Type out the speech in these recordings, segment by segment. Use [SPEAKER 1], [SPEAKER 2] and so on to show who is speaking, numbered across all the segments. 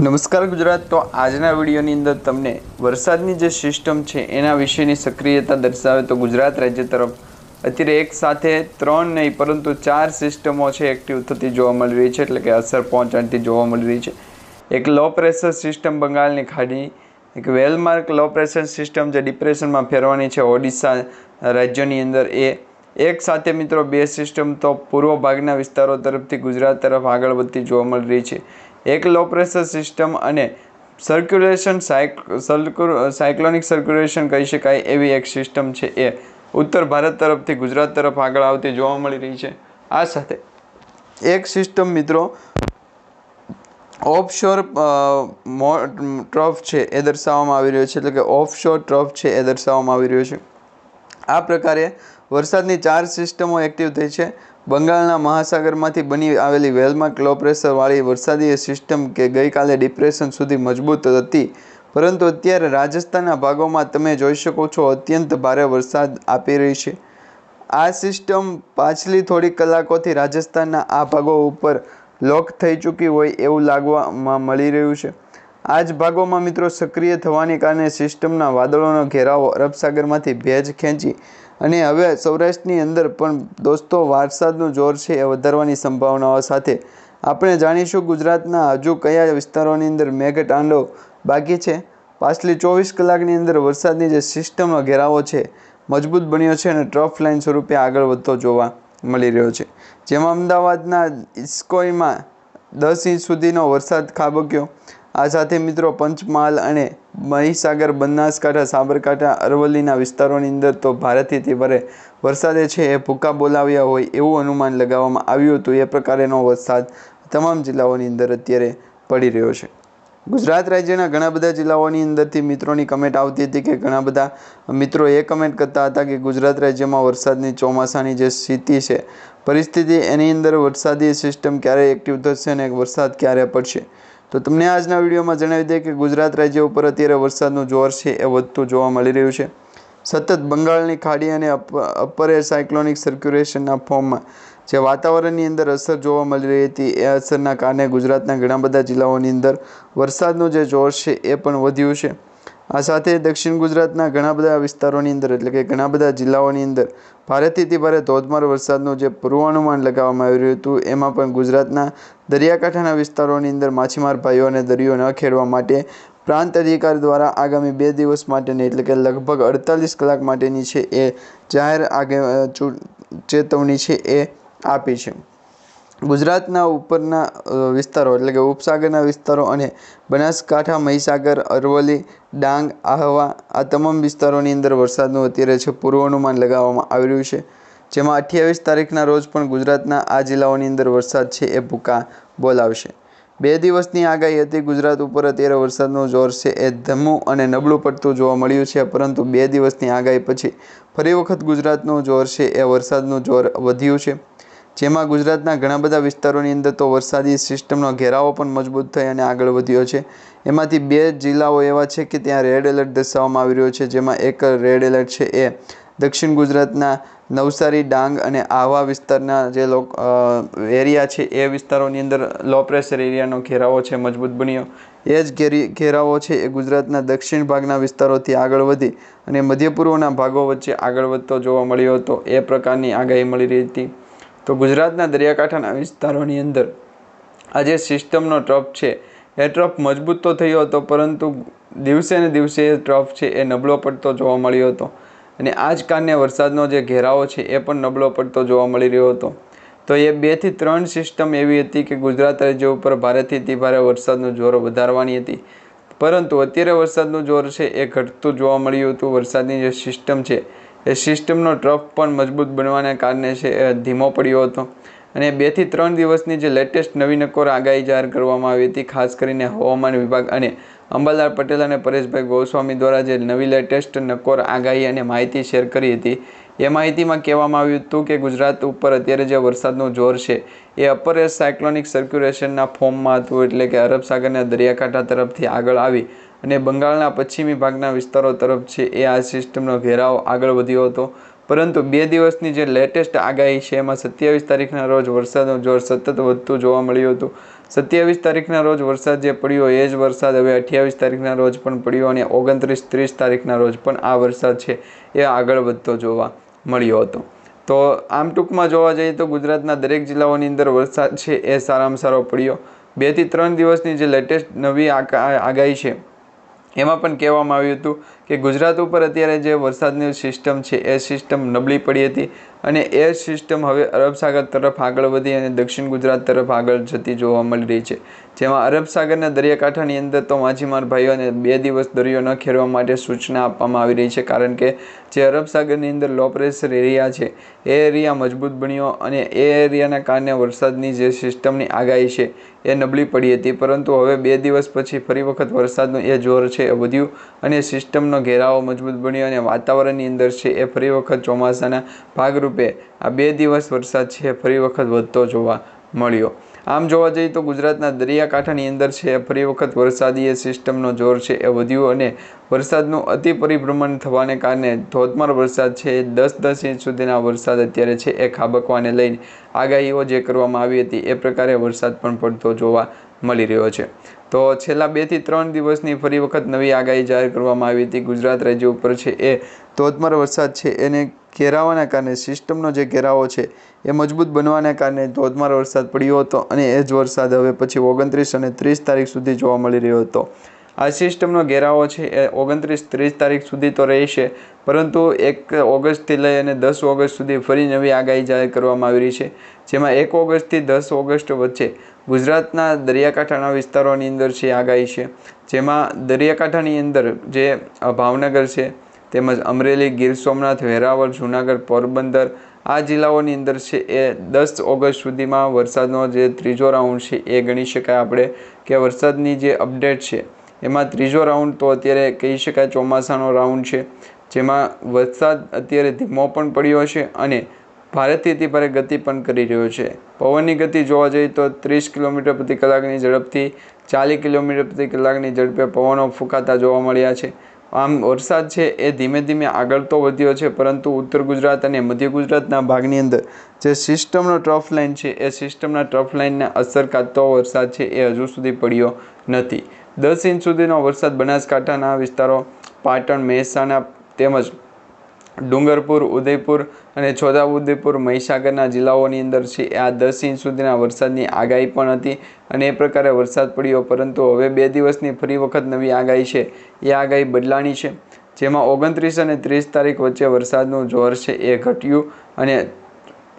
[SPEAKER 1] નમસ્કાર ગુજરાત. તો આજના વિડીયોની અંદર તમને વરસાદની જે સિસ્ટમ છે એના વિશેની સક્રિયતા દર્શાવે તો ગુજરાત રાજ્ય તરફ અત્યારે એક સાથે ત્રણ નહીં, પરંતુ ચાર સિસ્ટમો છે એક્ટિવ થતી જોવા મળી રહી છે, એટલે કે અસર પહોંચાડતી જોવા મળી રહી છે. એક લો પ્રેશર સિસ્ટમ બંગાળની ખાડી, એક વેલમાર્ક લો પ્રેશર સિસ્ટમ જે ડિપ્રેશનમાં ફેરવાની છે ઓડિશા રાજ્યની અંદર. એ એક સાથે મિત્રો બે સિસ્ટમ તો પૂર્વ ભાગના વિસ્તારો તરફથી ગુજરાત તરફ આગળ વધતી જોવા મળી રહી છે. એક લો પ્રેશર સિસ્ટમ અને સર્ક્યુલેશન સાયક્લોનિક સર્ક્યુલેશન કહી શકાય એવી એક સિસ્ટમ છે એ ઉત્તર ભારત તરફથી ગુજરાત તરફ આગળ આવતી જોવા મળી રહી છે. આ સાથે એક સિસ્ટમ મિત્રો ઓફશોર ટ્રફ છે એ દર્શાવવામાં આવી રહ્યો છે, એટલે કે ઓફશોર ટ્રફ છે એ દર્શાવવામાં આવી રહ્યો છે. આ પ્રકારે વરસાદની ચાર સિસ્ટમો એક્ટિવ થઈ છે. બંગાળના મહાસાગરમાંથી બની આવેલી વેલમાં લો પ્રેશરવાળી વરસાદી સિસ્ટમ કે ગઈકાલે ડિપ્રેશન સુધી મજબૂત હતી. પરંતુ અત્યારે રાજસ્થાનના ભાગોમાં તમે જોઈ શકો છો અત્યંત ભારે વરસાદ આપી રહી છે. આ સિસ્ટમ પાછલી થોડીક કલાકોથી રાજસ્થાનના આ ભાગો ઉપર લોક થઈ ચૂકી હોય એવું લાગવામાં મળી રહ્યું છે. આ જ ભાગોમાં મિત્રો સક્રિય થવાને કારણે સિસ્ટમના વાદળોનો ઘેરાવો અરબસાગરમાંથી ભેજ ખેંચી અને હવે સૌરાષ્ટ્રની અંદર પણ દોસ્તો વરસાદનું જોર છે એ વધારવાની સંભાવનાઓ સાથે. આપણે જાણીશું ગુજરાતના હજુ કયા વિસ્તારોની અંદર મેઘટાંડો બાકી છે. પાછલી ચોવીસ કલાકની અંદર વરસાદની જે સિસ્ટમનો ઘેરાવો છે, મજબૂત બન્યો છે અને ટ્રફ લાઇન સ્વરૂપે આગળ વધતો જોવા મળી રહ્યો છે. જેમાં અમદાવાદના ઇસ્કોઈમાં દસ ઇંચ સુધીનો વરસાદ ખાબક્યો. આ સાથે મિત્રો પંચમહાલ અને મહીસાગર, બનાસકાંઠા, સાબરકાંઠા, અરવલ્લીના વિસ્તારોની અંદર તો ભારેથી તે ભારે વરસાદે છે, એ ભૂકા બોલાવ્યા હોય એવું અનુમાન લગાવવામાં આવ્યું હતું. એ પ્રકારેનો વરસાદ તમામ જિલ્લાઓની અંદર અત્યારે પડી રહ્યો છે. ગુજરાત રાજ્યના ઘણા બધા જિલ્લાઓની અંદરથી મિત્રોની કમેન્ટ આવતી હતી કે ઘણા બધા મિત્રો એ કમેન્ટ કરતા હતા કે ગુજરાત રાજ્યમાં વરસાદની ચોમાસાની જે સ્થિતિ છે, પરિસ્થિતિ એની અંદર વરસાદી સિસ્ટમ ક્યારે એક્ટિવ થશે અને વરસાદ ક્યારે પડશે? તો તમને આજના વિડીયોમાં જણાવી દઈએ કે ગુજરાત રાજ્ય ઉપર અત્યારે વરસાદનું જોર છે એ વધતું જોવા મળી રહ્યું છે. સતત બંગાળની ખાડી અને અપર એર સાયક્લોનિક સર્ક્યુલેશનના ફોર્મમાં જે વાતાવરણની અંદર અસર જોવા મળી રહી હતી, એ અસરના કારણે ગુજરાતના ઘણા બધા જિલ્લાઓની અંદર વરસાદનું જે જોર છે એ પણ વધ્યું છે. આ સાથે દક્ષિણ ગુજરાતના ઘણા બધા વિસ્તારોની અંદર, એટલે કે ઘણા બધા જિલ્લાઓની અંદર, ભારેથી ભારે ધોધમાર વરસાદનું જે પૂર્વાનુમાન લગાવવામાં આવી રહ્યું હતું, એમાં પણ ગુજરાતના દરિયાકાંઠાના વિસ્તારોની અંદર માછીમાર ભાઈઓને દરિયો ન ખેડવા માટે પ્રાંત અધિકાર દ્વારા આગામી બે દિવસ માટેની, એટલે કે લગભગ અડતાલીસ કલાક માટેની છે એ જાહેર આગે ચેતવણી છે એ આપી છે. ગુજરાતના ઉપરના વિસ્તારો એટલે કે ઉપસાગરના વિસ્તારો અને બનાસકાંઠા, મહીસાગર, અરવલ્લી, ડાંગ, આહવા આ તમામ વિસ્તારોની અંદર વરસાદનું અત્યારે છે પૂર્વાનુમાન લગાવવામાં આવી રહ્યું છે, જેમાં અઠ્યાવીસ તારીખના રોજ પણ ગુજરાતના આ જિલ્લાઓની અંદર વરસાદ છે એ ભૂકા બોલાવશે. બે દિવસની આગાહી હતી, ગુજરાત ઉપર અત્યારે વરસાદનું જોર છે એ ધીમું અને નબળું પડતું જોવા મળ્યું છે, પરંતુ બે દિવસની આગાહી પછી ફરી વખત ગુજરાતનું જોર છે એ વરસાદનું જોર વધ્યું છે. જેમાં ગુજરાતના ઘણા બધા વિસ્તારોની અંદર તો વરસાદી સિસ્ટમનો ઘેરાવો પણ મજબૂત થઈ અને આગળ વધ્યો છે. એમાંથી બે જિલ્લાઓ એવા છે કે ત્યાં રેડ એલર્ટ દર્શાવવામાં આવી રહ્યો છે, જેમાં એક રેડ એલર્ટ છે એ દક્ષિણ ગુજરાતના નવસારી, ડાંગ અને આહવા વિસ્તારના જે લોક એરિયા છે, એ વિસ્તારોની અંદર લો પ્રેશર એરિયાનો ઘેરાવો છે, મજબૂત બન્યો. એ જ ઘેરી, ઘેરાવો છે એ ગુજરાતના દક્ષિણ ભાગના વિસ્તારોથી આગળ વધી અને મધ્ય પૂર્વના ભાગો વચ્ચે આગળ વધતો જોવા મળ્યો હતો. એ પ્રકારની આગાહી મળી રહી હતી. તો ગુજરાતના દરિયાકાંઠાના વિસ્તારોની અંદર આ જે સિસ્ટમનો ટ્રફ છે. એ ટ્રફ મજબૂત તો થયો હતો, પરંતુ દિવસે ને દિવસે એ ટ્રફ છે એ નબળો પડતો જોવા મળ્યો હતો. અને આ જ કારણે વરસાદનો જે ઘેરાવો છે એ પણ નબળો પડતો જોવા મળી રહ્યો હતો. તો એ બેથી ત્રણ સિસ્ટમ એવી હતી કે ગુજરાત રાજ્ય ઉપર ભારેથી અતિ ભારે વરસાદનું જોર વધારવાની હતી. પરંતુ અત્યારે વરસાદનું જોર છે એ ઘટતું જોવા મળ્યું હતું. વરસાદની જે સિસ્ટમ છે એ સિસ્ટમનો ટ્રફ પણ મજબૂત બનવાને કારણે છે, એ ધીમો પડ્યો હતો. અને બેથી ત્રણ દિવસની જે લેટેસ્ટ નવી નકોર આગાહી જાહેર કરવામાં આવી હતી, ખાસ કરીને હવામાન વિભાગ અને અંબાલાલ પટેલ અને પરેશભાઈ ગોસ્વામી દ્વારા જે નવી લેટેસ્ટ નકોર આગાહી અને માહિતી શેર કરી હતી, એ માહિતીમાં કહેવામાં આવ્યું હતું કે ગુજરાત ઉપર અત્યારે જે વરસાદનું જોર છે, એ અપર એસ સાયક્લોનિક સર્ક્યુલેશનના ફોર્મમાં હતું, એટલે કે અરબ સાગરના દરિયાકાંઠા તરફથી આગળ આવી અને બંગાળના પશ્ચિમી ભાગના વિસ્તારો તરફ છે એ આ સિસ્ટમનો ઘેરાવ આગળ વધ્યો હતો. પરંતુ બે દિવસની જે લેટેસ્ટ આગાહી છે, એમાં સત્યાવીસ તારીખના રોજ વરસાદનું જોર સતત વધતું જોવા મળ્યું હતું. સત્યાવીસ તારીખના રોજ વરસાદ જે પડ્યો, એ જ વરસાદ હવે અઠ્યાવીસ તારીખના રોજ પણ પડ્યો અને ઓગણત્રીસ ત્રીસ તારીખના રોજ પણ આ વરસાદ છે એ આગળ વધતો જોવા મળ્યો હતો. તો આમ ટૂંકમાં જોવા જઈએ તો ગુજરાતના દરેક જિલ્લાઓની અંદર વરસાદ છે એ સારામાં સારો પડ્યો. બેથી ત્રણ દિવસની જે લેટેસ્ટ નવી આગાહી છે એમાં પણ કહેવામાં આવ્યું હતું કે ગુજરાત ઉપર અત્યારે જે વરસાદની સિસ્ટમ છે, એ સિસ્ટમ નબળી પડી હતી અને એ સિસ્ટમ હવે અરબ સાગર તરફ આગળ વધી અને દક્ષિણ ગુજરાત તરફ આગળ જતી જોવા મળી રહી છે. જેમાં અરબ સાગરના દરિયાકાંઠાની અંદર તો માછીમાર ભાઈઓને બે દિવસ દરિયો ન ખેરવા માટે સૂચના આપવામાં આવી રહી છે, કારણ કે જે અરબ સાગરની અંદર લો પ્રેશર એરિયા છે, એ એરિયા મજબૂત બન્યો અને એ એરિયાના કારણે વરસાદની જે સિસ્ટમની આગાહી છે, એ નબળી પડી હતી. પરંતુ હવે બે દિવસ પછી ફરી વખત વરસાદનું એ જોર છે, એ વધ્યું અને સિસ્ટમનો ઘેરાવો મજબૂત બન્યો અને વાતાવરણની અંદર છે એ ફરી વખત ચોમાસાના ભાગરૂપે આ બે દિવસ વરસાદ છે ફરી વખત વધતો જોવા મળ્યો. આમ જોવા જઈએ તો ગુજરાતના દરિયાકાંઠાની અંદર છે ફરી વખત વરસાદીય સિસ્ટમનો જોર છે એ વધ્યું અને વરસાદનું અતિ પરિભ્રમણ થવાને કારણે ધોધમાર વરસાદ છે દસ દસ ઇંચ સુધીના વરસાદ અત્યારે છે એ ખાબકવાને લઈને આગાહીઓ જે કરવામાં આવી હતી એ પ્રકારે વરસાદ પણ પડતો જોવા મળી રહ્યો છે. તો છેલ્લા બેથી ત્રણ દિવસની ફરી વખત નવી આગાહી જાહેર કરવામાં આવી હતી. ગુજરાત રાજ્ય ઉપર છે એ ધોધમાર વરસાદ છે. એને ઘેરાવાના કારણે સિસ્ટમનો જે ઘેરાવો છે એ મજબૂત બનવાના કારણે ધોધમાર વરસાદ પડ્યો હતો અને એ જ વરસાદ હવે પછી ઓગણત્રીસ અને ત્રીસ તારીખ સુધી જોવા મળી રહ્યો હતો. આ સિસ્ટમનો ઘેરાવો છે, એ ઓગણત્રીસ ત્રીસ તારીખ સુધી તો રહેશે, પરંતુ એક ઓગસ્ટથી લઈ અને દસ ઓગસ્ટ સુધી ફરી નવી આગાહી જાહેર કરવામાં આવી રહી છે, જેમાં એક ઓગસ્ટથી દસ ઓગસ્ટ વચ્ચે ગુજરાતના દરિયાકાંઠાના વિસ્તારોની અંદર છે આગાહી છે, જેમાં દરિયાકાંઠાની અંદર જે ભાવનગર છે, તેમજ અમરેલી, ગીર સોમનાથ, વેરાવળ, જૂનાગઢ, પોરબંદર, આ જિલ્લાઓની અંદર છે એ દસ ઓગસ્ટ સુધીમાં વરસાદનો જે ત્રીજો રાઉન્ડ છે એ ગણી શકાય આપણે, કે વરસાદની જે અપડેટ છે એમાં ત્રીજો રાઉન્ડ તો અત્યારે કહી શકાય ચોમાસાનો રાઉન્ડ છે, જેમાં વરસાદ અત્યારે ધીમો પણ પડ્યો છે અને ભારતથી અતિ ભારે ગતિ પણ કરી રહ્યો છે. પવનની ગતિ જોવા જઈએ તો ત્રીસ કિલોમીટર પ્રતિ કલાકની ઝડપથી ચાલીસ કિલોમીટર પ્રતિ કલાકની ઝડપે પવનો ફૂંકાતા જોવા મળ્યા છે. આમ વરસાદ છે એ ધીમે ધીમે આગળ તો વધ્યો છે, પરંતુ ઉત્તર ગુજરાત અને મધ્ય ગુજરાતના ભાગની અંદર જે સિસ્ટમનો ટ્રફ લાઇન છે, એ સિસ્ટમના ટ્રફ લાઇનને અસર કાઢતો વરસાદ છે એ હજુ સુધી પડ્યો નથી. દસ ઇંચ સુધીનો વરસાદ બનાસકાંઠાના વિસ્તારો, પાટણ, મહેસાણા તેમજ ડુંગરપુર, ઉદયપુર અને છોટાઉદેપુર, મહીસાગરના જિલ્લાઓની અંદર છે. આ દસ ઇંચ સુધીના વરસાદની આગાહી પણ હતી અને એ પ્રકારે વરસાદ પડ્યો, પરંતુ હવે બે દિવસની ફરી વખત નવી આગાહી છે. એ આગાહી બદલાણી છે. જેમાં ઓગણત્રીસ અને ત્રીસ તારીખ વચ્ચે વરસાદનું જોર છે એ ઘટ્યું અને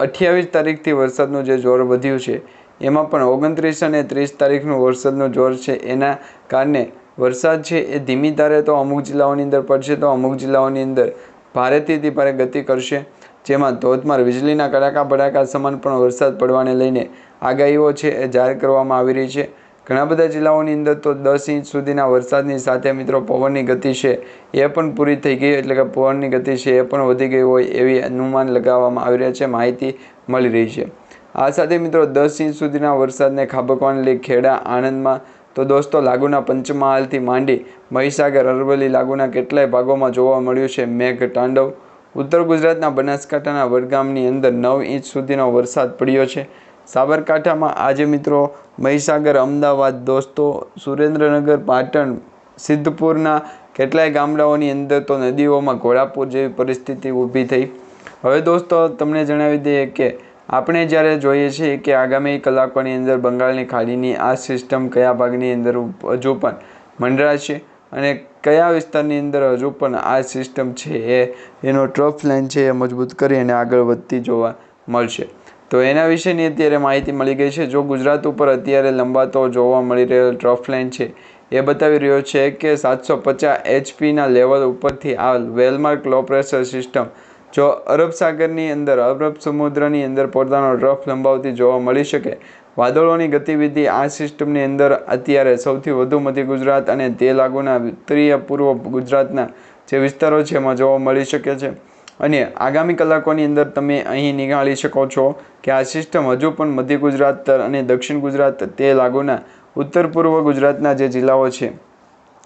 [SPEAKER 1] અઠ્યાવીસ તારીખથી વરસાદનું જે જોર વધ્યું છે એમાં પણ ઓગણત્રીસ અને ત્રીસ તારીખનું વરસાદનું જોર છે. એના કારણે વરસાદ છે એ ધીમી ધારે તો અમુક જિલ્લાઓની અંદર પડશે, તો અમુક જિલ્લાઓની અંદર ભારેથી ભારે ગતિ કરશે. જેમાં ધોધમાર વીજળીના કડાકા ભડાકા સમાન પણ વરસાદ પડવાને લઈને આગાહીઓ છે એ જાહેર કરવામાં આવી રહી છે. ઘણા બધા જિલ્લાઓની અંદર તો દસ ઇંચ સુધીના વરસાદની સાથે મિત્રો પવનની ગતિ છે એ પણ પૂરી થઈ ગઈ, એટલે કે પવનની ગતિ છે એ પણ વધી ગઈ હોય એવી અનુમાન લગાવવામાં આવી રહ્યા છે, માહિતી મળી રહી છે. આ સાથે મિત્રો દસ ઇંચ સુધીના વરસાદને ખાબકવાને લઈ ખેડા આણંદમાં. તો દોસ્તો, લાગુના પંચમહાલથી માંડી મહીસાગર, અરવલ્લી લાગુના કેટલાય ભાગોમાં જોવા મળ્યું છે મેઘ તાંડવ. ઉત્તર ગુજરાતના બનાસકાંઠાના વડગામની અંદર નવ ઇંચ સુધીનો વરસાદ પડ્યો છે. સાબરકાંઠામાં આજે મિત્રો મહીસાગર, અમદાવાદ, દોસ્તો, સુરેન્દ્રનગર, પાટણ, સિદ્ધપુરના કેટલાય ગામડાઓની અંદર તો નદીઓમાં ઘોડાપુર જેવી પરિસ્થિતિ ઊભી થઈ. હવે દોસ્તો, તમને જણાવી દઈએ કે આપણે જ્યારે જોઈએ છીએ કે આગામી કલાકોની અંદર બંગાળની ખાડીની આ સિસ્ટમ કયા ભાગની અંદર હજુ પણ મંડરાશે અને કયા વિસ્તારની અંદર હજુ પણ આ સિસ્ટમ છે એ, એનો ટ્રફ લાઇન છે એ મજબૂત કરી અને આગળ વધતી જોવા મળશે. તો એના વિશેની અત્યારે માહિતી મળી ગઈ છે. જો ગુજરાત ઉપર અત્યારે લંબાતો જોવા મળી રહેલો ટ્રફ લાઇન છે, એ બતાવી રહ્યો છે કે સાતસો પચાસ એચપીના લેવલ ઉપરથી આ વેલમાર્ક લો પ્રેશર સિસ્ટમ જો અરબ સાગરની અંદર, અરબ સમુદ્રની અંદર પોતાનો રફ લંબાવતી જોવા મળી શકે, વાદળોની ગતિવિધિ આ સિસ્ટમની અંદર અત્યારે સૌથી વધુ મધ્ય ગુજરાત અને તે લાગુના ઉત્તરીય પૂર્વ ગુજરાતના જે વિસ્તારો છે એમાં જોવા મળી શકે છે. અને આગામી કલાકોની અંદર તમે અહીં નિહાળી શકો છો કે આ સિસ્ટમ હજુ પણ મધ્ય ગુજરાત અને દક્ષિણ ગુજરાત તે લાગુના ઉત્તર પૂર્વ ગુજરાતના જે જિલ્લાઓ છે,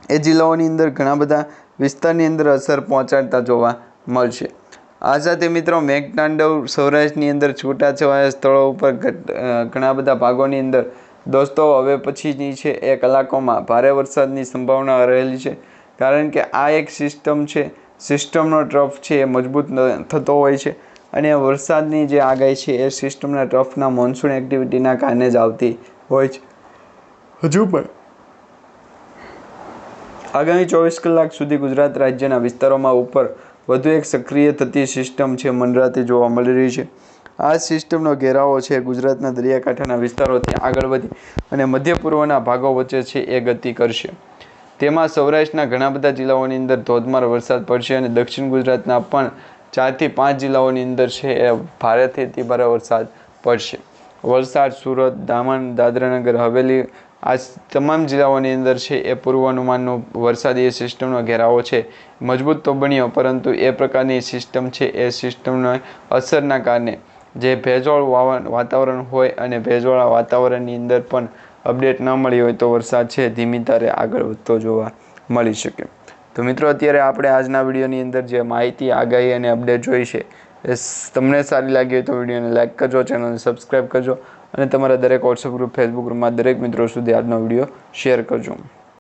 [SPEAKER 1] એ જિલ્લાઓની અંદર ઘણા બધા વિસ્તારની અંદર અસર પહોંચાડતા જોવા મળશે. આ સાથે મિત્રો મેઘતાંડવ સૌરાષ્ટ્રની અંદર છૂટાછવાયા સ્થળો ઉપર ઘણા બધા ભાગોની અંદર દોસ્તો, હવે પછીની છે એ કલાકોમાં ભારે વરસાદની સંભાવના રહેલી છે. કારણ કે આ એક સિસ્ટમ છે, સિસ્ટમનો ટ્રફ છે, એ મજબૂત થતો હોય છે. અને વરસાદની જે આગાહી છે, એ સિસ્ટમના ટ્રફના મોન્સૂન એક્ટિવિટીના કારણે જ આવતી હોય છે. હજુ પણ આગામી ચોવીસ કલાક સુધી ગુજરાત રાજ્યના વિસ્તારોમાં ઉપર વધુ એક સક્રિય થતી સિસ્ટમ છે મંડરાતી જોવા મળી રહી છે. આ સિસ્ટમનો ઘેરાવો છે ગુજરાતના દરિયાકાંઠાના વિસ્તારોથી આગળ વધી અને મધ્ય પૂર્વના ભાગો વચ્ચે છે એ ગતિ કરશે. તેમાં સૌરાષ્ટ્રના ઘણા બધા જિલ્લાઓની અંદર ધોધમાર વરસાદ પડશે અને દક્ષિણ ગુજરાતના પણ ચારથી પાંચ જિલ્લાઓની અંદર છે એ ભારેથી અતિભારે વરસાદ પડશે. વલસાડ, સુરત, દામણ, દાદરાનગર, હવેલી આ તમામ જિલ્લાઓની અંદર છે, એ પૂર્વાનુમાનનો વરસાદી સિસ્ટમનો ઘેરાવો છે, મજબૂત તો બન્યો, પરંતુ એ પ્રકારની સિસ્ટમ છે, એ સિસ્ટમના અસરના કારણે. જે ભેજવાળું વાવા- વાતાવરણ હોય અને ભેજવાળા વાતાવરણની અંદર પણ અપડેટ ન મળી હોય તો વરસાદ છે, ધીમી તારે આગળ વધતો જોવા મળી શકે. તો મિત્રો, અત્યારે આપણે આજના વિડીયોની અંદર જે માહિતી, આગાહી અને અપડેટ જોઈ છે, એ તમને સારી લાગી હોય તો વિડીયોને લાઇક કરજો, ચેનલને સબસ્ક્રાઈબ કરજો અને તમારા દરેક વોટ્સઅપ ગ્રુપ ફેસબુક ગ્રુપમાં દરેક મિત્રો સુધી આજનો વીડિયો શેર કરજો.